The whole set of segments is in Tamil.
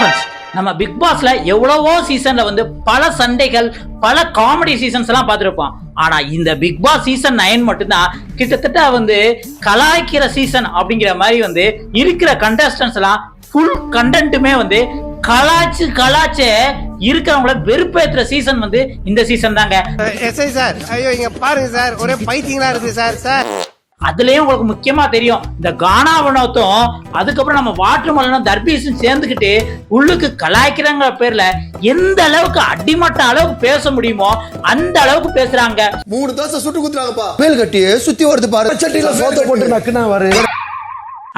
ஃப்ரெண்ட்ஸ் நம்ம பிக் பாஸ்ல எவ்வளவோ சீசன்ல வந்து பல சண்டைகள் பல காமெடி சீசன்ஸ் எல்லாம் பார்த்துருப்போம். ஆனா இந்த பிக் பாஸ் சீசன் நைன் மட்டும்தான் கிட்டத்தட்ட வந்து கலாய்க்கிற சீசன் அப்படிங்கிற மாதிரி வந்து இருக்கிற கண்டஸ்டன்ஸ் எல்லாம் ஃபுல் கண்டென்ட்டுமே வந்து கலாச்சு கலாச்சே இருக்கிறவங்கள வெறுப்பேத்துற சீசன் வந்து இந்த சீசன் தாங்க. சார். ஐயோ இங்க பாருங்க சார். ஒரே பைத்தியங்களா இருக்கு சார். சார். அதுலயும் உங்களுக்கு முக்கியமா தெரியும். இந்த கானா வினோத்தும் அதுக்கப்புறம் நம்ம வாட்டர் மலனும் தர்பீஸும் சேர்ந்துக்கிட்டு உள்ளுக்கு கலாய்க்கிறாங்கிற பேர்ல. எந்த அளவுக்கு அடிமட்ட அளவுக்கு பேச முடியுமோ அந்த அளவுக்கு பேசுறாங்க. மூணு தோசை சுட்டு குத்துறாங்கப்பா. மேல் கட்டி சுத்தி வருது பாரு. சட்டியில சோத்த போட்டு நக்குனா வரு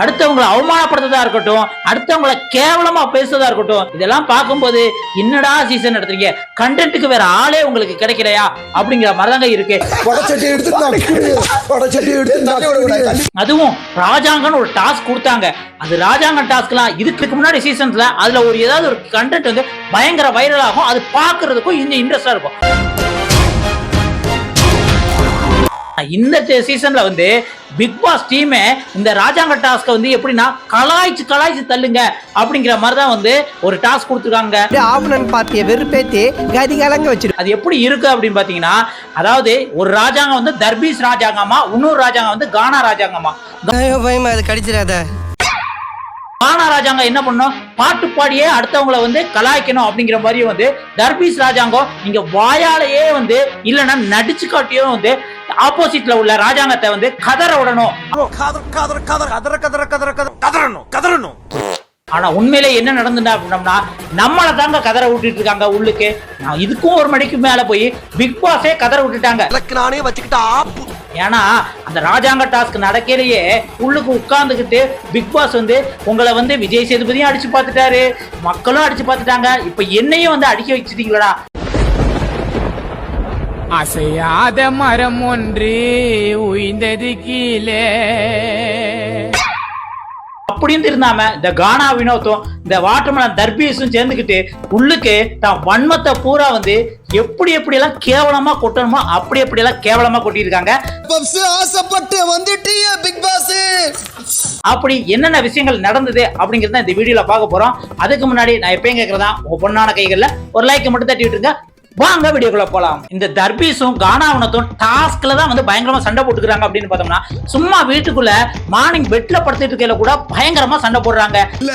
அடுத்தவங்களை அவமானப்படுத்துறதா இருக்கட்டும் அடுத்தவங்களை கேவலமா பேசுறதா இருக்கட்டும் இதெல்லாம் பார்க்கும்போது என்னடா சீசன் எடுத்துறீங்க கண்டென்ட்டுக்கு வேற ஆளே உங்களுக்கு கிடைக்கலையா? அப்படிங்கிற மாதிரிதாங்க இருக்கு. அதுவும் ராஜாங்கன்னு ஒரு டாஸ்க் கொடுத்தாங்க. அது ராஜாங்க டாஸ்க்லாம் இதுக்கு முன்னாடி சீசன்ஸ்ல அதுல ஒரு ஏதாவது ஒரு கண்டென்ட் வந்து பயங்கர வைரல் ஆகும். அது பார்க்கிறதுக்கும் இன்னும் இன்ட்ரெஸ்டா இருக்கும். இந்த சீசன்ல வந்து பிக் பாஸ் டீமே இந்த ராஜாங்க டாஸ்க்கை வந்து எப்படின்னா கலாய்ச்சு கலாய்ச்சு தள்ளுங்க அப்படிங்கிற மாதிரி தான் வந்து ஒரு டாஸ்க் கொடுத்துருக்காங்க. ஆவணன் பார்ட்டிய வெறுப்பேத்தி கதி கலங்க வச்சிரு அது எப்படி இருக்கு அப்படின்னு பாத்தீங்கன்னா அதாவது ஒரு ராஜாங்கம் வந்து தர்பீஸ் ராஜாங்கமா இன்னொரு ராஜாங்கம் வந்து கானா ராஜாங்கமா ஐயோ பயமா அது கடிச்சிடாத. கானா ராஜாங்கம் என்ன பண்ணும்? பாட்டு பாடியே அடுத்தவங்கள வந்து கலாய்க்கணும் அப்படிங்கிற மாதிரி வந்து தர்பீஸ் ராஜாங்கம் நீங்க வாயாலேயே வந்து இல்லைன்னா நடிச்சு காட்டியோ வந்து ஆப்போசிட்ல உள்ள ராஜாங்கத்தை வந்து கதற விடணும். ஆனா உண்மையிலே என்ன நடந்துட்டா அப்படின்னம்னா நம்மளை தாங்க கதற விட்டுட்டு இருக்காங்க உள்ளுக்கு. நான் இதுக்கும் ஒரு மணிக்கு மேல போய் பிக் பாஸே கதற விட்டுட்டாங்க. நானே வச்சுக்கிட்டா ஏன்னா அந்த ராஜாங்க டாஸ்க் நடக்கையிலேயே உள்ளுக்கு உட்கார்ந்துக்கிட்டு பிக் பாஸ் வந்து உங்களை வந்து விஜய் சேதுபதியும் அடிச்சு பார்த்துட்டாரு. மக்களும் அடிச்சு பார்த்துட்டாங்க. இப்ப என்னையும் வந்து அடிக்க வச்சுட்டீங்களா அசையாத மரம் ஒன்று உய்ந்தது கீழே. அப்படின்னு இருந்தாம இந்த கானா வினோத்தும் இந்த வாட்டர்மலன் தர்பீஸும் சேர்ந்துக்கிட்டு உள்ளுக்கு தான் வன்மத்தை பூரா வந்து எப்படி எப்படி எல்லாம் கேவலமா கொட்டணுமோ அப்படி எப்படி எல்லாம் கேவலமா கொட்டியிருக்காங்க. பப்ஸ் ஆசைப்பட்டு வந்துட்டிய பிக் பாஸ் அப்படி என்னென்ன விஷயங்கள் நடந்தது அப்படிங்கறத இந்த வீடியோல பார்க்க போறோம். அதுக்கு முன்னாடி நான் எப்பயும் கேட்கறதா உங்க பொண்ணான கைகள்ல ஒரு லைக் மட்டும் தட்டி விட்டுருங்க வாங்க வீடியோக்குள்ள போலாம். இந்த தர்பீஸும் கானாவனத்தும் டாஸ்க்ல தான் வந்து பயங்கரமா சண்டை போட்டுக்கிறாங்க அப்படின்னு பார்த்தோம்னா சும்மா வீட்டுக்குள்ள மார்னிங் பெட்ல படுத்துட்டு இருக்கையில கூட பயங்கரமா சண்டை போடுறாங்க. இல்ல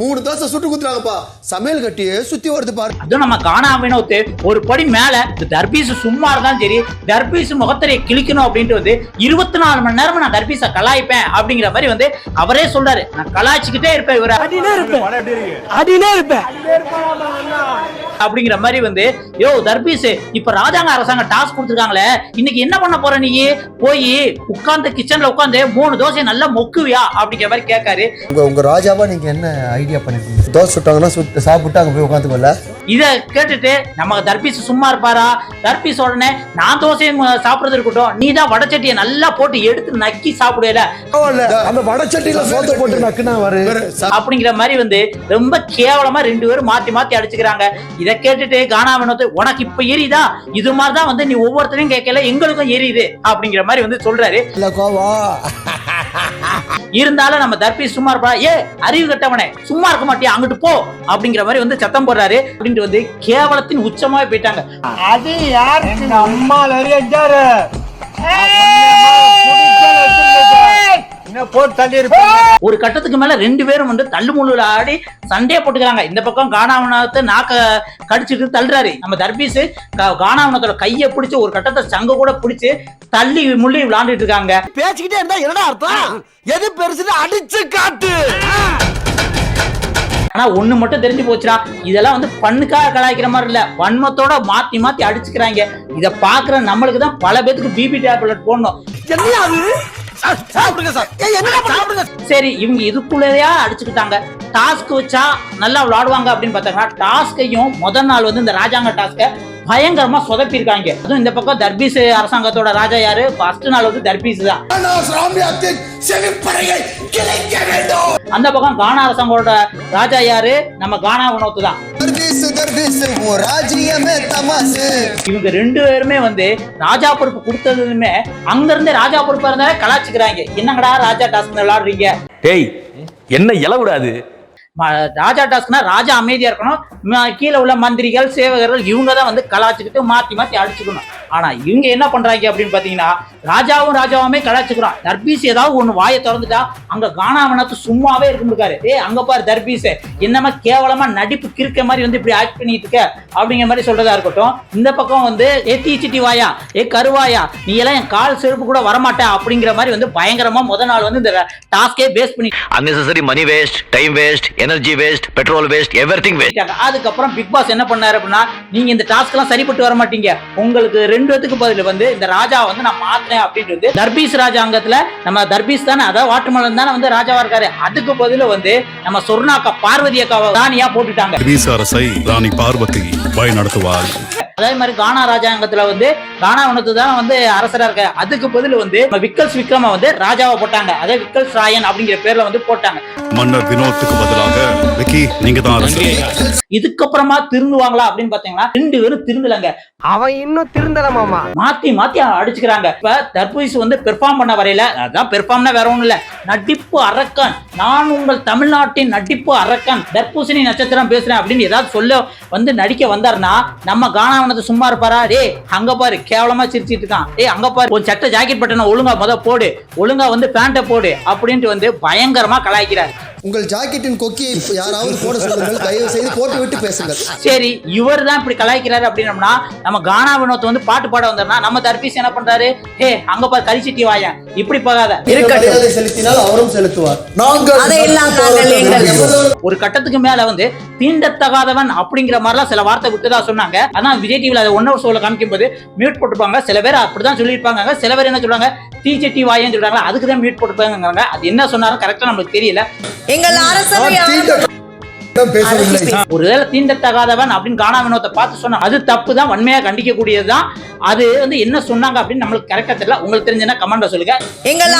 மூணு தோசை சுட்டு குத்துறாங்கப்பா. சமையல் கட்டி சுத்தி வருது பாரு. அதுவும் நம்ம வினோத்து ஒரு படி மேல இந்த தர்பீஸ் சும்மா இருந்தாலும் சரி தர்பீஸ் முகத்தரையை கிழிக்கணும் அப்படின்ட்டு வந்து இருபத்தி நாலு மணி நேரம் நான் தர்பீஸை கலாய்ப்பேன் அப்படிங்கிற மாதிரி வந்து அவரே சொல்றாரு. நான் கலாய்ச்சிக்கிட்டே இருப்பேன் இவரை. அடினே இருப்பேன். அப்படிங்கிற மாதிரி வந்து யோ தர்பீஸ் இப்ப ராஜாங்க அரசாங்கம் டாஸ்க் கொடுத்துருக்காங்களே இன்னைக்கு என்ன பண்ண போற நீ? போய் உட்கார்ந்து கிச்சன்ல உட்கார்ந்து மூணு தோசை நல்லா மொக்குவியா அப்படிங்கிற மாதிரி கேட்காரு. உங்க உங்க ராஜாவா நீங்க என்ன ஐடியா பண்ணிருக்கீங்க? தோசை சுட்டாங்கன்னா சுட்டு சாப்பிட்டு அங்க போய் உட்காந்துக்கல இத கேட்டுட்டு நம்ம தர்பீஸ் சும்மா இருப்பாரா? தர்பீஸ் உடனே நான் தோசையும் சாப்பிடுறது இருக்கட்டும். நீ தான் வடச்சட்டியை நல்லா போட்டு எடுத்து நக்கி சாப்பிடுவேல. அந்த வடச்சட்டியில சோத்த போட்டு நக்குனா வரு அப்படிங்கிற மாதிரி வந்து ரொம்ப கேவலமா ரெண்டு பேரும் மாத்தி மாத்தி அடிச்சுக்கிறாங்க. இத கேட்டுட்டு கானா வினோத் உனக்கு இப்ப எரியுதா? இது மாதிரி தான் வந்து நீ ஒவ்வொருத்தரையும் கேட்கல எங்களுக்கும் எரியுது அப்படிங்கிற மாதிரி வந்து சொல்றாரு. இருந்தாலும் நம்ம தர்பி சும்மா இருப்பா ஏ அறிவு கட்டவனே சும்மா இருக்க மாட்டியா? அங்கிட்டு போ அப்படிங்கிற மாதிரி வந்து சத்தம் போடுறாரு. அப்படின்ட்டு வந்து கேவலத்தின் உச்சமாவே போயிட்டாங்க. அது யாருக்கு? அம்மா நிறையாரு போட்டு தள்ளி இருப்பேன் ஒரு கட்டத்துக்கு மேல ரெண்டு பேரும் வந்து தள்ளுமுள்ளுல ஆடி சண்டையை போட்டுக்கிறாங்க. இந்த பக்கம் காணாவனத்தை நாக்க கடிச்சிட்டு தள்ளுறாரு. நம்ம தர்பீஸ் காணாவனத்தோட கையை பிடிச்சு ஒரு கட்டத்தை சங்க கூட பிடிச்சு தள்ளி முள்ளி விளாண்டுட்டு இருக்காங்க. பேசிக்கிட்டே இருந்தா என்னடா அர்த்தம்? எது பெருசுன்னு அடிச்சு காட்டு. ஆனா ஒண்ணு மட்டும் தெரிஞ்சு போச்சுடா. இதெல்லாம் வந்து பண்ணுக்காக கலாய்க்கிற மாதிரி இல்ல. வன்மத்தோட மாத்தி மாத்தி அடிச்சுக்கிறாங்க. இத பாக்குற நம்மளுக்கு தான் பல பேத்துக்கு பிபி டேப்லெட் போடணும். சாப்பிடுங்க சார். சாப்பிடுங்க. சரி இவங்க இதுக்குள்ளேயா அடிச்சுக்கிட்டாங்க. டாஸ்க் வச்சா நல்லா விளையாடுவாங்க அப்படின்னு பார்த்தாங்கன்னா டாஸ்கையும் முதல் நாள் வந்து இந்த ராஜாங்க டாஸ்கை பயங்கரமா சொதப்பிருக்காங்க அதுவும் இந்த பக்கம் தர்பீஸ் அரசாங்கத்தோட ராஜா யாரு? ஃபர்ஸ்ட் நாள் வந்து தர்பீஸ் தான். அந்த பக்கம் கானா அரசாங்கத்தோட ராஜா யாரு? நம்ம கானா வினோத்து தான். இவங்க ரெண்டு பேருமே வந்து ராஜா பொறுப்பு கொடுத்ததுமே அங்க இருந்தே ராஜா பொறுப்பா இருந்தாலே கலாச்சிக்கிறாங்க. என்னங்கடா ராஜா டாஸ்க் விளையாடுறீங்க டேய் என்ன இல விடாது ம- ராஜா டாஸ்க்னா ராஜா அமைதியா இருக்கணும். கீழே உள்ள மந்திரிகள் சேவகர்கள் இவங்க தான் வந்து கலாச்சிக்கிட்டு மாத்தி மாத்தி அடிச்சுக்கணும் ஆனா இவங்க என்ன பண்றாங்க அப்படின்னு பாத்தீங்கன்னா ராஜாவும் ராஜாவுமே கலாச்சிக்கிறான் தர்பீஸ் ஏதாவது ஒண்ணு வாயை திறந்துட்டா அங்க காணாமனத்து சும்மாவே இருக்க இருக்காரு ஏ அங்க பாரு தர்பீஸ். என்னமா கேவலமா நடிப்பு கிறுக்க மாதிரி வந்து இப்படி ஆக்ட் பண்ணிட்டு இருக்க? அப்படிங்கிற மாதிரி சொல்றதா இருக்கட்டும். இந்த பக்கம் வந்து ஏ தீச்சிட்டி வாயா? ஏ கருவாயா? நீ எல்லாம் என் கால் செருப்பு கூட வரமாட்டேன் அப்படிங்கிற மாதிரி வந்து பயங்கரமா முத நாள் வந்து இந்த டாஸ்கே பேஸ் பண்ணி unnecessary money waste time waste energy waste, petrol waste, everything waste. பண்ணிட்டாங்க. அதுக்கப்புறம் பிக் பாஸ் என்ன பண்ணாரு அப்படின்னா நீங்க இந்த டாஸ்க் எல்லாம் சரிப்பட்டு வர மாட்டீங்க. உங்களுக்கு ரெண்டு பேத்துக்கு பதில் வந்து இந்த ராஜா வந்து நான் மாத்துறேன் அப்படின்ட்டு வந்து தர்பீஸ் ராஜாங்கத்துல நம்ம தர்பீஸ் தானே அதாவது வாட்டுமலன் தானே வந்து ராஜாவா இருக்காரு. அதுக்கு பதில் வந்து நம்ம சொர்ணாக்கா பார்வதி அக்காவை ராணியா போட்டுட்டாங்க. அரசை ராணி பார்வதி வழிநடத்துவார் அதே மாதிரி கானா ராஜாங்கத்துல வந்து கானா வனத்து தான் வந்து அரசரா இருக்க அதுக்கு பதில் வந்து விக்கல்ஸ் விக்ரம வந்து ராஜாவை போட்டாங்க. அதே விக்கல்ஸ் ராயன் அப்படிங்கிற பேர்ல வந்து போட்டாங்க. மன்னர் வினோத்துக்கு பதிலாக விக்கி நீங்க தான் இதுக்கப்புறமா திருந்துவாங்களா அப்படின்னு பாத்தீங்கன்னா ரெண்டு பேரும் திருந்தலங்க. அவன் இன்னும் திருந்தல மாமா. மாத்தி மாத்தி அடிச்சுக்கிறாங்க. இப்ப தர்பூஸ் வந்து பெர்ஃபார்ம் பண்ண வரையில அதான் பெர்ஃபார்ம்னா வேற ஒண்ணும் இல்ல நடிப்பு அரக்கன். நான் உங்கள் தமிழ்நாட்டின் நடிப்பு அரக்கன். தர்பூசணி நட்சத்திரம் பேசுறேன் அப்படின்னு ஏதாவது சொல்ல வந்து நடிக்க வந்தாருன்னா நம்ம கானாவனத்தை சும்மா இருப்பாரா? டேய் அங்க பாரு கேவலமா சிரிச்சிட்டு இருக்கான். டேய் அங்க பாரு உன் சட்டை ஜாக்கெட் பட்டனை ஒழுங்கா முத போடு. ஒழுங்கா வந்து பேண்ட்டை போடு. அப்படின்ட்டு வந்து பயங்கரமா கலாய்க்கிறார். உங்கள் ஜாக்கெட்டின் கொக்கியை யாராவது போட சொல்லுங்கள். தயவு செய்து போட்டு விட்டு பேசுங்கள். சரி இவர் தான் இப்படி கலாய்க்கிறாரு அப்படின்னம்னா நம்ம கானா வினோத் வந்து பாட்டு பாட வந்தாருன்னா நம்ம தர்பீஸ் என்ன பண்றாரு? ஹே அங்க பாரு கரிச்சிட்டி வாயன் இப்படி போகாத. மரியாதை செலுத்தினால் அவரும் செலுத்துவார். நாங்கள் அதையெல்லாம் ஒரு கட்டத்துக்கு மேல வந்து தீண்டத்தகாதவன் அப்படிங்கிற மாதிரிலாம் சில வார்த்தை விட்டுதா சொன்னாங்க. ஆனா விஜய் டிவில அதை ஒன் ஹவர் ஷோல காமிக்கும் போது மியூட் போட்டுப்பாங்க சில பேர் அப்படிதான் சொல்லியிருப்பாங்க சில பேர் என்ன சொல்றாங்க தீச்சட்டி வாயன்னு சொல்றாங்க. அதுக்கு தான் மியூட் போட்டுப்பாங்க அது என்ன சொன்னாலும் கரெக்டா நம்மளுக்கு தெரியல. எங்கள் அரசவை ஒருவேளை தீண்டத்தகாதவன் அப்படின்னு காணா வினோத்தை பார்த்து சொன்னா அது தப்பு தான் வன்மையா கண்டிக்கக்கூடியதுதான். அது வந்து என்ன சொன்னாங்க அப்படின்னு நம்மளுக்கு கரெக்டா தெரியல. உங்களுக்கு தெரிஞ்சுன்னா கமெண்ட்ல சொல்லுங்க. எங்கள்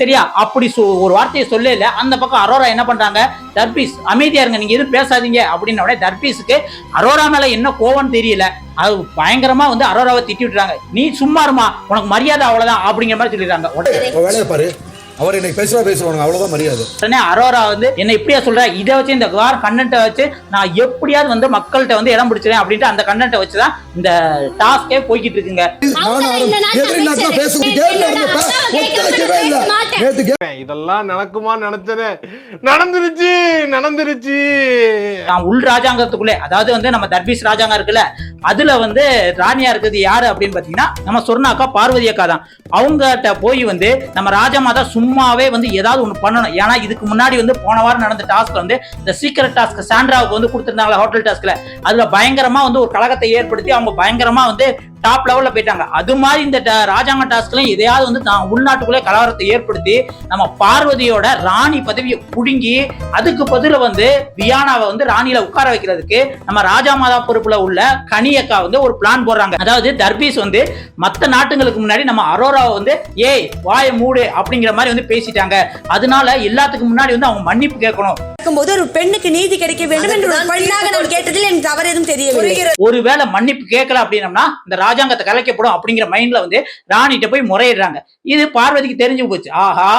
சரியா? அப்படி ஒரு வார்த்தையை சொல்லல. அந்த பக்கம் அரோரா என்ன பண்றாங்க? தர்பீஸ் அமைதியா இருங்க நீங்க எதுவும் பேசாதீங்க அப்படின்ன உடனே தர்பீஸுக்கு அரோரா மேல என்ன கோவம்னு தெரியல. அது பயங்கரமா வந்து அரோராவை திட்டி விட்டுறாங்க. நீ சும்மா இருமா உனக்கு மரியாதை அவ்வளவுதான் அப்படிங்கிற மாதிரி சொல்லிடுறாங்க. அவர் இன்னைக்கு பேசுவா பேசுவாங்க அவ்வளவுதான் மரியாதை. உடனே அரோரா வந்து என்ன இப்படியா சொல்ற? இதை வச்சு இந்த வார கண்டென்ட்டை வச்சு நான் எப்படியாவது வந்து மக்கள்கிட்ட வந்து இடம் பிடிச்சிறேன் அப்படின்ட்டு அந்த கண்டென்ட்டை வச்சு தான் இந்த டாஸ்கே போய்கிட்டு இருக்குங்க இதெல்லாம் நடக்குமா நினைச்சது நடந்துருச்சு நடந்துருச்சு. நான் உள் ராஜாங்கத்துக்குள்ளே அதாவது வந்து நம்ம தர்பீஸ் ராஜாங்கம் இருக்குல்ல அதுல வந்து ராணியா இருக்கிறது யாரு அப்படின்னு பாத்தீங்கன்னா நம்ம சொர்ணாக்கா பார்வதி அக்கா தான் அவங்ககிட்ட போய் வந்து நம்ம ராஜமாதா சும்மாவே வந்து ஏதாவது ஒண்ணு பண்ணணும். ஏன்னா இதுக்கு முன்னாடி வந்து போன வாரம் நடந்த டாஸ்க் வந்து இந்த சீக்கிரட் டாஸ்க் சாண்ட்ராவுக்கு வந்து கொடுத்துருந்தாங்களா ஹோட்டல் டாஸ்க்ல அதுல பயங்கரமா வந்து ஒரு கழகத்தை ஏற்படுத்தி அவங்க பயங்கரமா வந்து டாப் லெவல்ல போயிட்டாங்க. அது மாதிரி இந்த ராஜாங்க டாஸ்க்லயும் எதையாவது வந்து நான் உள்நாட்டுக்குள்ளே கலவரத்தை ஏற்படுத்தி நம்ம பார்வதியோட ராணி பதவியை புடுங்கி அதுக்கு பதில வந்து வியானாவை வந்து ராணியில உட்கார வைக்கிறதுக்கு நம்ம ராஜா மாதா பொறுப்புல உள்ள கனியக்கா வந்து ஒரு பிளான் போடுறாங்க. அதாவது தர்பீஸ் வந்து மத்த நாட்டுங்களுக்கு முன்னாடி நம்ம அரோராவை வந்து ஏய் வாயை மூடு அப்படிங்கிற மாதிரி வந்து பேசிட்டாங்க. அதனால எல்லாத்துக்கு முன்னாடி வந்து அவங்க மன்னிப்பு கேட்கணும். இருக்கும்போது ஒரு பெண்ணுக்கு நீதி கிடைக்க வேண்டும் என்று ஒரு பெண்ணாக நான் கேட்டதில் எனக்கு தவறு எதுவும் தெரியவில்லை. ஒருவேளை மன்னிப்பு கேட்கல அப்படின்னம்னா இந்த ராஜாங்கத்தை கலைக்கப்படும் அப்படிங்கிற மைண்ட்ல வந்து ராணிகிட்ட போய் முறையிடுறாங்க. இது பார்வதிக்கு தெரிஞ்சு போச்சு. ஆஹா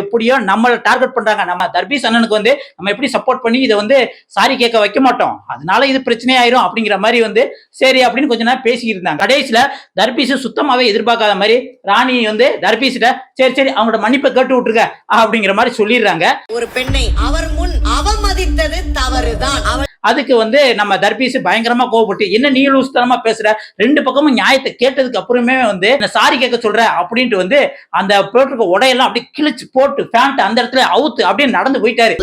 எப்படியோ நம்மளை டார்கெட் பண்றாங்க. நம்ம தர்பீஸ் அண்ணனுக்கு வந்து நம்ம எப்படி சப்போர்ட் பண்ணி இதை வந்து சாரி கேட்க வைக்க மாட்டோம். அதனால இது பிரச்சனை ஆயிரும் அப்படிங்கிற மாதிரி வந்து சரி அப்படின்னு கொஞ்ச நேரம் பேசிக்கிட்டு இருந்தாங்க. கடைசியில தர்பீஸ் சுத்தமாவே எதிர்பார்க்காத மாதிரி ராணி வந்து தர்பீஸ்ட சரி சரி அவங்களோட மன்னிப்பை கேட்டு விட்டுருக்க அப்படிங்கிற மாதிரி சொல்லிடுறாங்க. ஒரு பெண்ணை அவர் முன் அவமதித்தது தவறுதான். அதுக்கு வந்து நம்ம தர்பீஸ் பயங்கரமா கோவப்பட்டு என்ன நீ லூஸ்தனமா பேசுற? ரெண்டு பக்கமும் நியாயத்தை கேட்டதுக்கு அப்புறமே வந்து சாரி கேட்க சொல்ற? அப்படின்ட்டு வந்து அந்த போட்டிருக்க உடையெல்லாம் அப்படியே கிழிச்சு போட்டு பேண்ட் அந்த இடத்துல அவுத்து அப்படியே நடந்து போயிட்டாரு.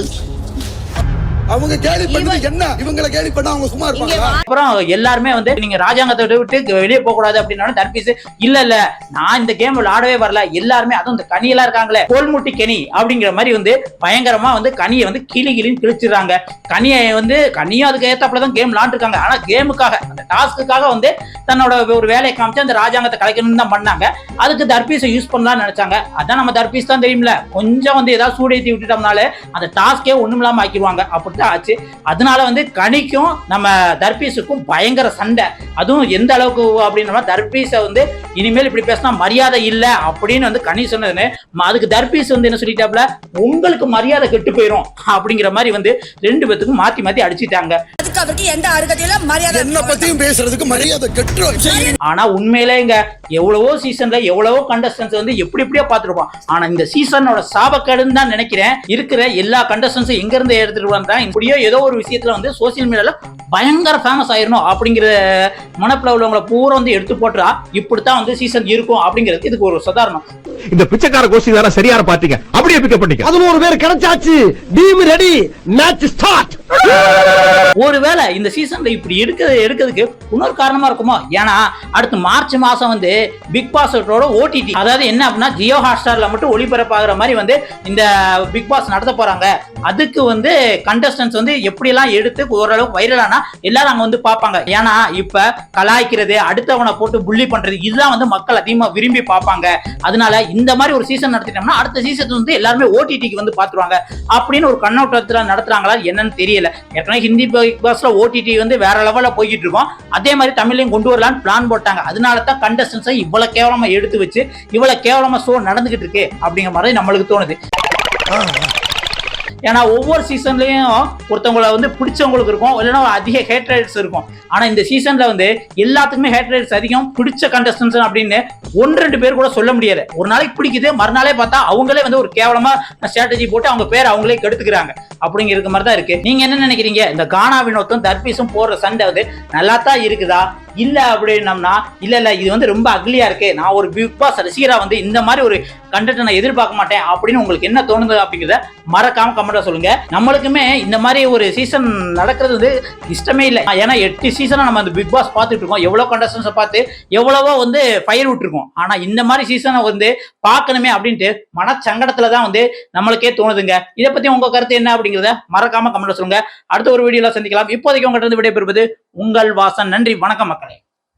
அவங்க கேலி பண்ணது என்ன? இவங்களை கேலி பண்ணா அவங்க சும்மா இருப்பாங்களா? அப்புறம் எல்லாருமே வந்து நீங்க ராஜாங்கத்தை விட்டு வெளியே போக கூடாது அப்படின்னாலும் தர்பீஸ் இல்ல இல்ல. நான் இந்த கேம் விளையாடவே வரல. எல்லாருமே அதுவும் இந்த கனியெல்லாம் இருக்காங்களே கோல்முட்டி கனி அப்படிங்கிற மாதிரி வந்து பயங்கரமா வந்து கனியை வந்து கிளி கிளின்னு கிழிச்சிடுறாங்க. கனியை வந்து கனியும் அதுக்கு ஏத்தாப்புல தான் கேம் விளாண்டுருக்காங்க. ஆனா கேமுக்காக அந்த டாஸ்க்குக்காக வந்து தன்னோட ஒரு வேலையை காமிச்சு அந்த ராஜாங்கத்தை கலைக்கணும்னு தான் பண்ணாங்க. அதுக்கு தர்பீஸை யூஸ் பண்ணலாம்னு நினைச்சாங்க. அதான் நம்ம தர்பீஸ் தான் தெரியும்ல. கொஞ்சம் வந்து ஏதாவது சூடேத்தி விட்டுட்டோம்னாலே அந்த டாஸ்கே ஒண்ணும் இல்லாம ஆக்கிடுவாங்க. அப்போ தான் ஆச்சு. அதனால வந்து கனிக்கும் நம்ம தர்பீஸுக்கும் பயங்கர சண்டை. அதுவும் எந்த அளவுக்கு அப்படின்னா தர்பீஸை வந்து இனிமேல் இப்படி பேசினா மரியாதை இல்லை அப்படின்னு வந்து கனி சொன்னதுன்னு அதுக்கு தர்பீஸ் வந்து என்ன சொல்லிட்டாப்ல உங்களுக்கு மரியாதை கெட்டு போயிடும் அப்படிங்கிற மாதிரி வந்து ரெண்டு பேத்துக்கும் மாத்தி மாத்தி அடிச்சிட்டாங்க. அதுக்கு அவருக்கு எந்த அருகதையில மரியாதை என்ன பத்தியும் பேசுறதுக்கு மரியாதை கெட்டுரும் ஆனா உண்மையிலேங்க எவ்வளவோ சீசன்ல எவ்வளவோ கண்டஸ்டன்ஸ் வந்து எப்படி எப்படியோ பார்த்துருப்போம். ஆனா இந்த சீசனோட சாபக்கேடுன்னு தான் நினைக்கிறேன். இருக்கிற எல்லா கண்டஸ்டன்ஸும் எங்க இருந்து எடுத்துட்டு வந்தா இப்படியோ ஏதோ ஒரு விஷயத்துல வந்து சோசியல் மீடியால பயங்கர ஃபேமஸ் ஆயிரணும் அப்படிங்கிற மனப்பில் உள்ளவங்களை பூரா வந்து எடுத்து போட்டா இப்படித்தான் வந்து சீசன் இருக்கும் அப்படிங்கிறது இதுக்கு ஒரு சாதாரணம். இந்த பிச்சைக்கார கோஷ்டி வேற சரியான பாத்தீங்க. அப்படியே பிக்கப் பண்ணிக்க. அதுல ஒரு பேர் கிடைச்சாச்சு. டீம் ரெடி மேட்ச் ஸ்டார்ட் ஒருவேளை இந்த சீசன்ல இப்படி எடுக்க எடுக்கிறதுக்கு இன்னொரு காரணமா இருக்குமோ? ஏன்னா அடுத்து மார்ச் மாசம் வந்து பிக் பாஸோட ஓடிடி அதாவது என்ன அப்படின்னா ஜியோ ஹாட்ஸ்டார்ல மட்டும் ஒளிபரப்பாகிற மாதிரி வந்து இந்த பிக் பாஸ் நடத்த போறாங்க. அதுக்கு வந்து கண்டஸ்டன்ஸ் வந்து எப்படியெல்லாம் எடுத்து ஓரளவுக்கு வைரலானா எல்லாரும் அங்க வந்து பார்ப்பாங்க. ஏன்னா இப்ப கலாய்க்கிறது அடுத்தவனை போட்டு புள்ளி பண்றது இதுதான் வந்து மக்கள் அதிகமா விரும்பி பார்ப்பாங்க. அதனால இந்த மாதிரி ஒரு சீசன் நடத்திட்டோம்னா அடுத்த சீசன் வந்து எல்லாருமே ஓடிடிக்கு வந்து பாத்துருவாங்க அப்படின்னு ஒரு கண்ணோட்டத்துல நடத்துறாங்களா என்னன்னு தெரியல. ஏற்கனவே ஹிந்தி பிக் பாஸ்ல ஓடிடி வந்து வேற லெவல்ல போய்கிட்டு இருக்கோம். அதே மாதிரி தமிழ்லையும் கொண்டு வரலாம்னு பிளான் போட்டாங்க. அதனால தான் கண்டஸ்டன்ஸை இவ்வளவு கேவலமா எடுத்து வச்சு இவ்வளவு கேவலமா ஷோ நடந்துகிட்டு இருக்கு அப்படிங்கிற மாதிரி நம்மளுக்கு தோணுது. ஏன்னா ஒவ்வொரு சீசன்லையும் ஒருத்தவங்களை வந்து பிடிச்சவங்களுக்கு இருக்கும் இல்லைன்னா அதிக ஹேட்ரேட்ஸ் இருக்கும். ஆனால் இந்த சீசனில் வந்து எல்லாத்துக்குமே ஹேட்ரேட்ஸ் அதிகம் பிடிச்ச கண்டஸ்டன்ஸ் அப்படின்னு ஒன்று ரெண்டு பேர் கூட சொல்ல முடியாது. ஒரு நாளைக்கு பிடிக்குது மறுநாளே பார்த்தா அவங்களே வந்து ஒரு கேவலமாக ஸ்ட்ராட்டஜி போட்டு அவங்க பேர் அவங்களே கெடுத்துக்கிறாங்க. அப்படிங்கிற மாதிரி தான் இருக்குது நீங்கள் என்ன நினைக்கிறீங்க? இந்த கானா வினோத்தும் தர்பீஸும் போடுற சண்டை வந்து நல்லா தான் இருக்குதா? இல்லை அப்படின்னம்னா இல்லை இல்லை இது வந்து ரொம்ப அக்லியாக இருக்கு. நான் ஒரு பிக் பாஸ் ரசிகராக வந்து இந்த மாதிரி ஒரு கண்டென்ட் நான் எதிர்பார்க்க மாட்டேன் அப்படின்னு உங்களுக்கு என்ன தோணுது அப்படிங்கிறத மறக்காம கமெண்ட்ல சொல்லுங்க. நம்மளுக்குமே இந்த மாதிரி ஒரு சீசன் நடக்கிறது வந்து இஷ்டமே இல்லை. ஏன்னா எட்டு சீசனாக நம்ம அந்த பிக் பாஸ் பார்த்துட்டு இருக்கோம். எவ்வளோ கண்டஸ்டன்ஸை பார்த்து எவ்வளவோ வந்து ஃபயர் விட்டுருக்கோம். ஆனால் இந்த மாதிரி சீசனை வந்து பார்க்கணுமே அப்படின்ட்டு மனச்சங்கடத்தில் தான் வந்து நம்மளுக்கே தோணுதுங்க. இதை பற்றி உங்கள் கருத்து என்ன அப்படிங்கிறத மறக்காம கமெண்ட்ல சொல்லுங்க. அடுத்த ஒரு வீடியோவில் சந்திக்கலாம். இப்போதைக்கு உங்கள்கிட்ட இருந்து விடைபெறுவது உங்கள் வாசன். நன்றி வணக்கம் மக்கள்.